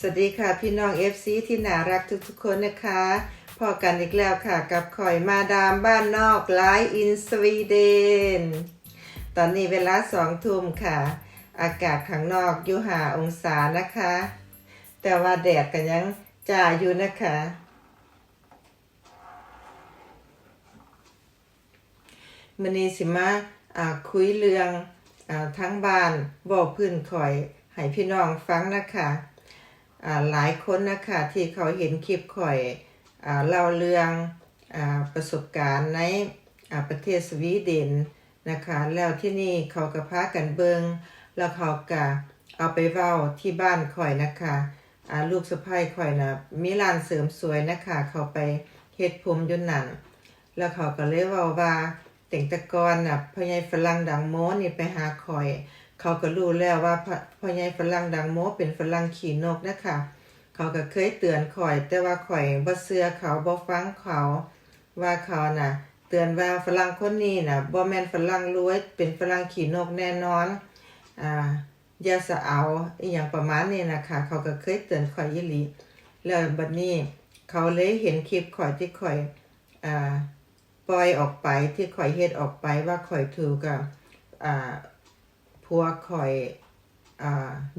สวัสดีค่ะพี่น้อง FC ที่น่ารักทุกๆคนนะคะพอกันอีกแล้วค่ะกับข่อยมาดามบ้านนอกไลฟ์อินสวีเดน ตอนนี้เวลาสองทุ่มค่ะ อากาศข้างนอกอยู่หาองศานะคะ แต่ว่าแดดกันยังจ่าอยู่นะคะ มันนี้สิมาอ่าคุยเรื่องอทั้งบ้านบอกพื้นข่อยให้พี่น้องฟังนะคะ หลายคนนะคะที่เขาเห็นคลิปข่อยอเล่าเรื่องอประสบการณ์ในประเทศสวีเดนนะคะแล้วที่นี่เขาก็พากันเบิงแล้วเขาก็เอาไปเว้าที่บ้านข่อยนะคะลูกสะใภ้ข่อยนะมีร้านเสริมสวยนะคะเขาไปเฮ็ดผมยนต์หนังแล้วเขาก็เลยเว่าว่าแต่งตะกอนน่ะพ่อใหญ่ฝรั่งดังโมนี่ไปหาข่อย เขาก็รู้แล้วว่าพ่อใหญ่ฝรั่งดังโมเป็นฝรั่งขี่นกนะคะเขาก็เคยเตือนข่อย แต่ว่าข่อยบ่เชื่อเขาบ่ฟังเขาว่าเขาน่ะ เตือนว่าฝรั่งคนนี้น่ะบ่แม่นฝรั่งรวยเป็นฝรั่งขี่นกแน่นอนอ่าอย่าสะเอาอีหยังประมาณนี้นะคะเขาก็เคยเตือนข่อยอีหลีแล้วบัดนี้เขาเลยเห็นคลิปข่อยที่ข่อยอ่าปล่อยออกไปที่ข่อยเฮ็ดออกไปว่าข่อยถูกกับอ่า ผัวข่อยอ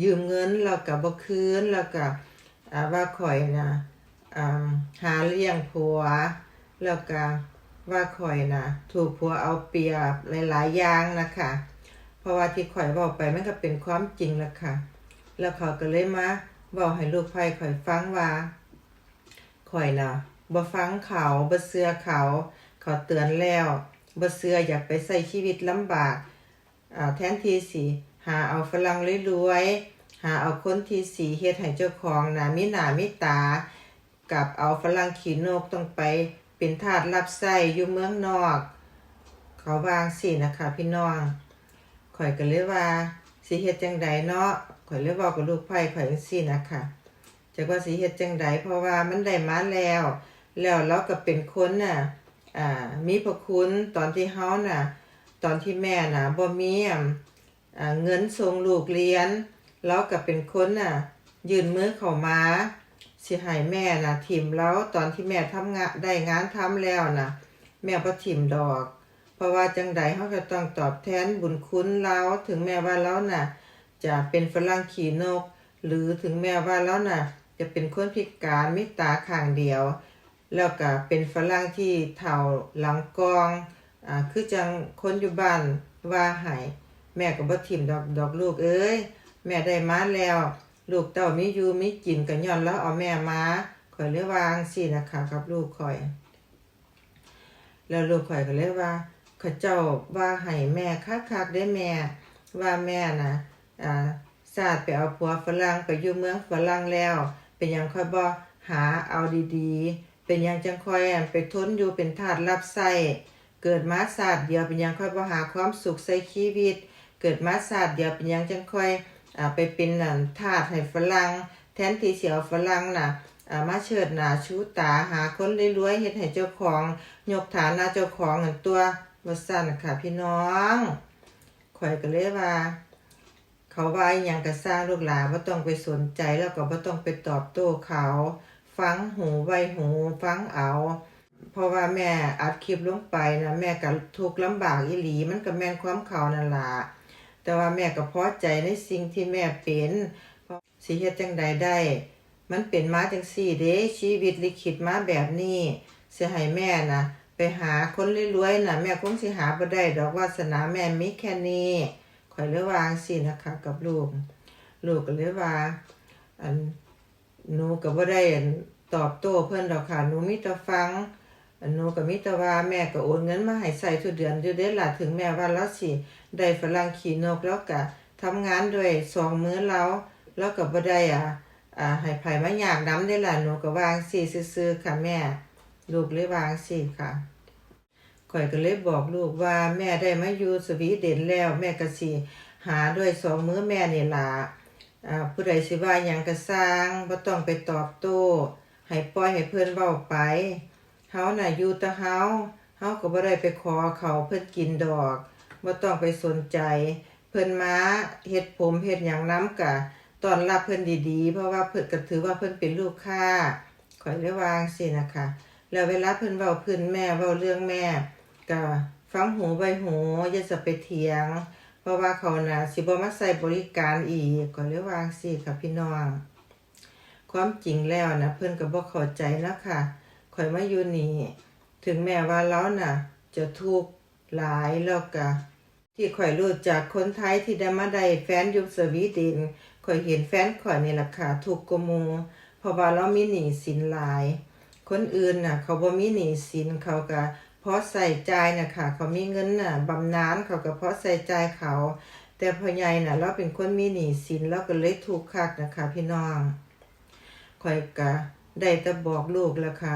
ยืมเงินแล้วก็บ่คืนแล้วก็ว่าข่อยนะหาเลี้ยงผัว แล้วก็ว่าข่อยนะถูกผัวเอาเปรียบหลาย ๆ อย่างนะคะเพราะว่าที่ข่อยบอกไปมันก็เป็นความจริงแล้วค่ะ แล้วเขาก็เลยมาบอกให้ลูกไผ่ข่อยฟังว่าข่อยนะบ่ฟังเขาบ่เชื่อเขา เขาเตือนแล้วบ่เชื่ออยากไปใช้ชีวิตลำบาก แทนที่สิหาเอาฝรั่งรวยๆหาเอาคนที่สีเฮ็ดให้เจ้าของน่ะมีหน้ามีตา กับเอาฝรั่งขี้นกต้องไปเป็นทาสรับใช้อยู่เมืองนอก เขาวางสินะคะ พี่น้องข่อยก็เลยว่าสิเฮ็ดจังใดเนาะข่อยเลยบอกกับลูกไผ่ข่อยจังซี่นะคะจักว่าสิเฮ็ดจังใดเพราะว่ามันได้มาแล้ว แล้วเราก็เป็นคนน่ะอ่ามีพระคุณตอนที่เฮาน่ะ ตอนที่แม่น่ะบ่มีเงินส่งลูกเรียนเราก็เป็นคนน่ะ ยืนมือเข้ามาสิให้แม่น่ะทิมแล้วตอนที่แม่ทำงานได้งานทำแล้วน่ะแม่บ่ทิมดอก เพราะว่าจังใดเขาก็ต้องตอบแทนบุญคุณเราถึงแม้ว่าเราน่ะ จะเป็นฝรั่งขี่นก หรือถึงแม้ว่าเราน่ะ จะเป็นคนพิการมีตาข้างเดียว แล้วก็เป็นฝรั่งที่เท่าหลังกอง อ่าคือจังคนอยู่บ้านว่าให้แม่ก็บ่ทิมดอกดอกลูกเอ้ยแม่ได้มาแล้ว ลูกเต้ามีอยู่มีกินก็ย้อนแล้วเอาแม่มาข่อยเลยวางสินะคะกับลูกข่อย แล้วลูกข่อยก็เลยว่าเขาเจ้าว่าให้แม่คักๆได้แม่ว่าแม่นะอ่าสาดไปเอาผัวฝรั่งไปอยู่เมืองฝรั่งแล้ว เป็นยังค่อยบ่หาเอาดีๆ เป็นยังจังค่อยอั่นไปทนอยู่เป็นทาสรับใช้ เกิดมาศาสตร์เดียวเป็นยังค่อยบ่หาความสุขใส่ชีวิต เกิดมาศาสตร์เดียวเป็นยังจังค่อยอ่าไปเป็นนั่นทาสให้ฝรั่งแทนที่เสิเอาฝรั่งน่ะอ่ามาเชิดหน้าชูตาหาคนรวยๆเฮ็ดให้เจ้าของ ยกฐานะเจ้าของเงินตัวว่าสั่นค่ะพี่น้องข่อยก็เลยว่า เขาว่าอหยังก็สร้างลูกหลานบ่ต้องไปสนใจแล้วก็บ่ต้องไปตอบโต้เขา ฟังหูไว้หูฟังเอา เพราะว่าแม่อัดคลิปลงไปนะแม่ก็ทุกข์ลำบากอีหลี มันก็แม่นความเขานั่นล่ะแต่ว่าแม่ก็พอใจในสิ่งที่แม่เป็นเพราะสิเฮ็ดจังใดได้ มันเป็นมาจังซี่เด้ชีวิตลิขิตมาแบบนี้สิให้แม่นะไปหาคนรวยๆนะแม่คงสิหาบ่ได้ดอกวาสนาแม่มีแค่นี้ข่อยเลยว่าจังซี่นะคะกับลูก ลูกก็เลยว่าอันหนูก็บ่ได้ตอบโต้เพิ่นดอกค่ะหนูมีแต่ฟัง อันหนูก็มีแต่ว่าแม่ก็โอนเงินมาให้ใส่ทุกเดือนอยู่เด้ล่ะถึงแม้ว่าเราสิได้ฝรั่งขี่นกแล้วก็ทำงานด้วยสองมื้อแล้วแล้วก็บ่ได้อะอ่าให้ไผมายากน้ำได้ล่ะหนูก็วางสิซื่อๆค่ะแม่ ลูกเลยวางสิค่ะข่อยก็เลยบอกลูกว่าแม่ได้มาอยู่สวีเดนแล้ว แม่ก็สิหาด้วยสองมื้อแม่นี่ล่ะอ่าผู้ใดสิว่าหยังก็สร้างบ่ต้องไปตอบโต้ให้ปล่อยให้เพิ่นเว้าไป เฮาน่ะอยู่แต่เฮาเฮาก็บ่ได้ไปขอเขาเพิ่นกินดอกบ่ต้องไปสนใจ เพิ่นมาเฮ็ดผมเฮ็ดหยังนำกะตอนรับเพิ่นดีๆ เพราะว่าเพิ่นก็ถือว่าเพิ่นเป็นลูกค้าข่อยเลยวางสินะคะแล้วเวลาเพิ่นเว้าเพิ่นแม่เว้าเรื่องแม่ก็ฟังหูไว้หูอย่าจะไปเถียง เพราะว่าเขาน่ะสิบ่มาใส่บริการอีกก็เลยวางสิค่ะพี่น้อง ความจริงแล้วนะเพิ่นก็บ่เข้าใจนะค่ะ ข่อยมาอยู่นี่ถึงแม้ว่าเราน่ะ จะทุกข์หลายแล้วก็ที่ข่อยรู้จักคนไทยที่ได้มาได้แฟนอยู่สวีเดนข่อยเห็นแฟนข่อยนี่ล่ะค่ะทุกกว่ามูเพราะว่าเรามีหนี้สินหลาย คนอื่นน่ะ เขาบ่มีหนี้สินเขาก็พอใส่ใจน่ะค่ะ เขามีเงินน่ะบำนาญเขาก็พอใส่ใจเขา แต่พ่อใหญ่น่ะ เราเป็นคนมีหนี้สินเราก็เลยทุกข์คักนะคะพี่น้องข่อยก็ได้แต่บอกลูกแล้วค่ะ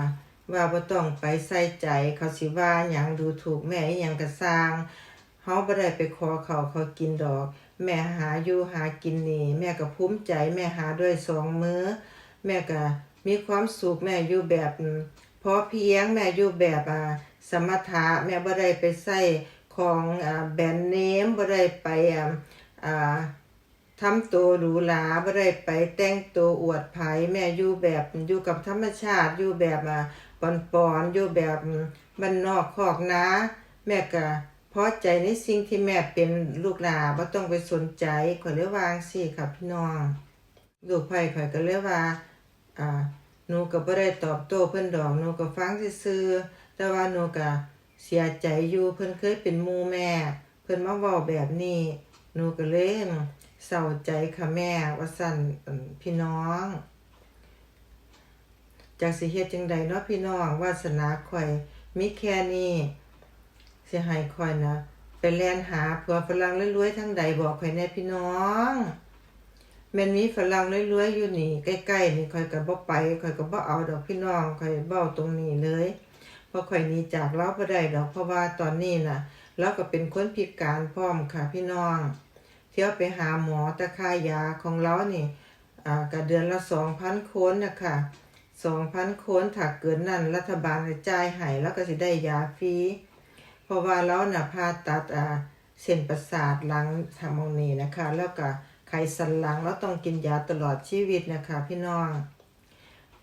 ว่าบ่ต้องไปใส่ใจเขาสิว่าหยังดูถูกแม่อิหยังก็สร้างเฮาบ่ได้ไปขอเขาเขากินดอก แม่หาอยู่หากินนี่แม่ก็ภูมิใจแม่หาด้วยสองมือ แม่ก็มีความสุขแม่อยู่แบบพอเพียงแม่อยู่แบบอ่าสมถะแม่บ่ได้ไปใส่ของอ่าแบรนด์เนมบ่ได้ไปอ่าอ่าทำตัวหรูหราบ่ได้ไปแต่งตัวอวดไผแม่อยู่แบบอยู่กับธรรมชาติอยู่แบบอะ ปอนๆอยู่แบบบ้านนอกคอกนาแม่ก็พอใจในสิ่งที่แม่เป็นลูกหลาบ่ต้องไปสนใจข่อยเลยวาจั่งสิค่ะพี่น้องลูกไผข่อยก็เลยว่าอ่าหนูก็บ่ได้ตอบโต้เพิ่นดอกหนูก็ฟังซื่อๆแต่ว่าหนูก็เสียใจอยู่เพิ่นเคยเป็นหมู่แม่ เพิ่นมาเว้าแบบนี้หนูก็เลยเศร้าใจค่ะแม่ว่าสั่นพี่น้อง จากสิเฮ็ดจังใดเนาะพี่น้องวาสนาข่อยมีแค่นี้สิให้ข่อยนะไปแลนหาผัวฝรั่งรวยๆทั้งใดบอกข่อยแน่พี่น้องแม่นมีฝรั่งรวยๆอยู่นี่ใกล้ๆนี่ข่อยก็บ่ไปข่อยก็บ่เอาดอกพี่น้องข่อยเบ้าตรงนี้เลยเพราะข่อยหนีจากเราบ่ได้ดอกเพราะว่าตอนนี้น่ะเราก็เป็นคนพิการพร้อมค่ะพี่น้องเที่ยวไปหาหมอตะค่ายาของเรานี่อ่าก็เดือนละ2,000คนนะคะ 2,000โคนถ้าเกินนั้นรัฐบาลจ่ายให้แล้วก็สิได้ยาฟรีเพราะว่าเราน่ะผ่าตัดอ่าเส้นประสาทหลังทางมองนี้นะคะ แล้วก็ไขสันหลังเราต้องกินยาตลอดชีวิตนะคะ พี่น้อง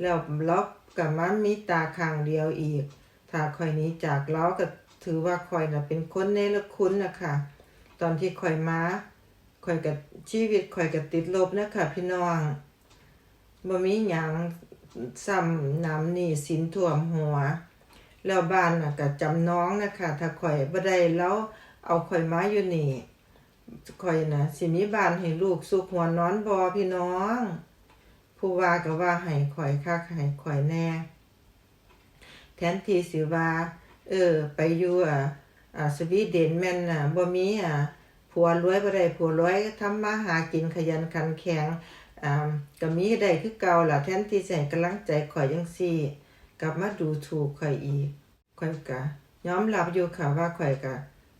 แล้วเราก็มันมีตาข้างเดียวอีก ถ้าคอยนี้จากเราก็ถือว่าคอยน่ะเป็นคนเนรคุณนะคะ ตอนที่คอยมาคอยกับชีวิตคอยกับติดลบนะคะพี่น้องบ่มีหยัง ซ้ำน้ำหนี่สินท่วมหัว แล้วบ้านก็จำน้องนะคะถ้าคอยบ่ได้แล้วเอาคอยมาอยู่นี่คอยนะสิมีบ้านให้ลูกสุขหัวนอนบ่พี่น้อง ผู้ว่าก็ว่าให้คอยคักให้คอยแน่ แทนที่สิว่าเออ ไปอยู่อะอ่าสวีเดนแม่นน่ะบ่มีอะผัวรวยบ่ได้ผัวรวยทำมาหากินขยันขันแข็ง อ่าก็มีได้คือเก่าล่ะแทนที่จะให้กำลังใจข่อยจังซี่ กลับมาดูถูกข่อยอีกข่อยก็ยอมรับอยู่ค่ะว่าข่อยก็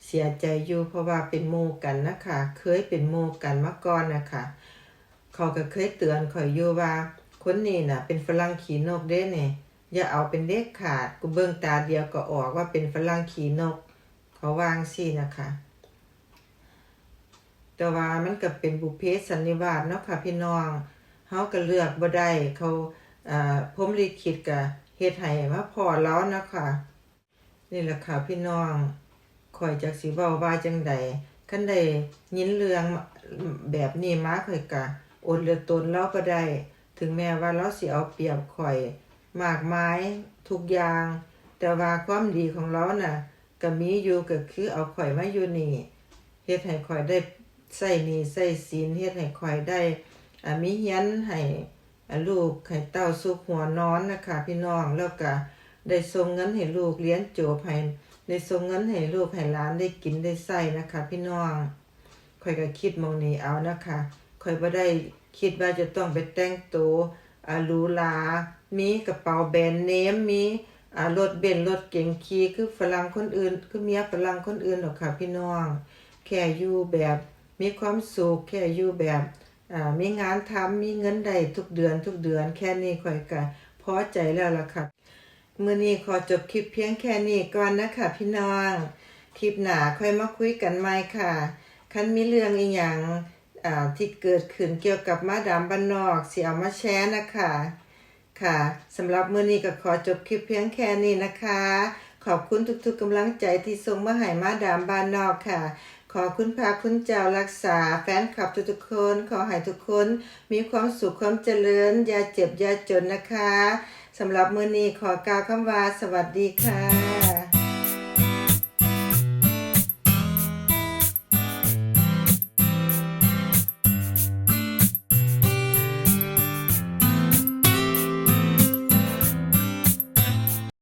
เสียใจอยู่เพราะว่าเป็นหมู่กันนะคะ เคยเป็นหมู่กันมาก่อนนะคะ เขาก็เคยเตือนข่อยอยู่ว่า คนนี้น่ะ เป็นฝรั่งขี้นกเด้เนี่ยอย่าเอาเป็นเด็กขาด กูเบิ่งตาเดียวก็ออกว่าเป็นฝรั่งขี้นก เขาวางซี่นะคะ แต่ว่ามันก็เป็นบุพเพสันนิวาสเนาะค่ะพี่น้องเฮาก็เลือกบ่ได้เขาอ่าพรหมลิขิตก็เฮ็ดให้มาพอแล้วนะคะนี่แหละค่ะพี่น้องข่อยจักสิเว้าว่าจังใดคันได้ยินเรื่องแบบนี้มาข่อยก็อดเลือตนเราบ่ได้ถึงแม้ว่าเราสิเอาเปรียบข่อยมากมายทุกอย่าง แต่ว่าความดีของเราน่ะก็มีอยู่ก็คือเอาข่อยมาอยู่นี่เฮ็ดให้ข่อยได้ ใส่นี้ใส่สินเฮ็ดให้ข่อยได้มีเฮียนให้ลูกให้เต้าสุขหัวนอนนะคะพี่น้องแล้วก็ได้ส่งเงินให้ลูกเรียนจบให้ได้ส่งเงินให้ลูกให้หลานได้กินได้ใส่นะคะ พี่น้องข่อยก็คิดมองนี้เอานะคะข่อยบ่ได้คิดว่าจะต้องไปแต่งตัวอาหรูหรามีกระเป๋าแบรนด์เนมมีอารถเบนซ์รถเก๋งขี่คือฝรั่งคนอื่น คือเมียฝรั่งคนอื่นหรอกค่ะพี่น้อง แค่อยู่แบบ มีความสุขแค่อยู่แบบมีงานทำมีเงินได้ทุกเดือนทุกเดือนแค่นี้ข่อยก็พอใจแล้วล่ะค่ะมื้อนี้ขอจบคลิปเพียงแค่นี้ก่อนนะคะพี่น้อง คลิปหน้าค่อยมาคุยกันใหม่ค่ะ คันมีเรื่องอีหยังอ่าที่เกิดขึ้นเกี่ยวกับมาดามบ้านนอกสิเอามาแชร์นะคะ ค่ะสำหรับมื้อนี้ก็ขอจบคลิปเพียงแค่นี้นะคะ ขอบคุณทุกๆกำลังใจที่ส่งมาให้มาดามบ้านนอกค่ะ ขอคุณพาคุณเจ้ารักษาแฟนคลับทุกๆคน ขอให้ทุกคนมีความสุขความเจริญ อย่าเจ็บอย่าจนนะคะสำหรับมือนี้ขอกล่าวคำว่าสวัสดีค่ะ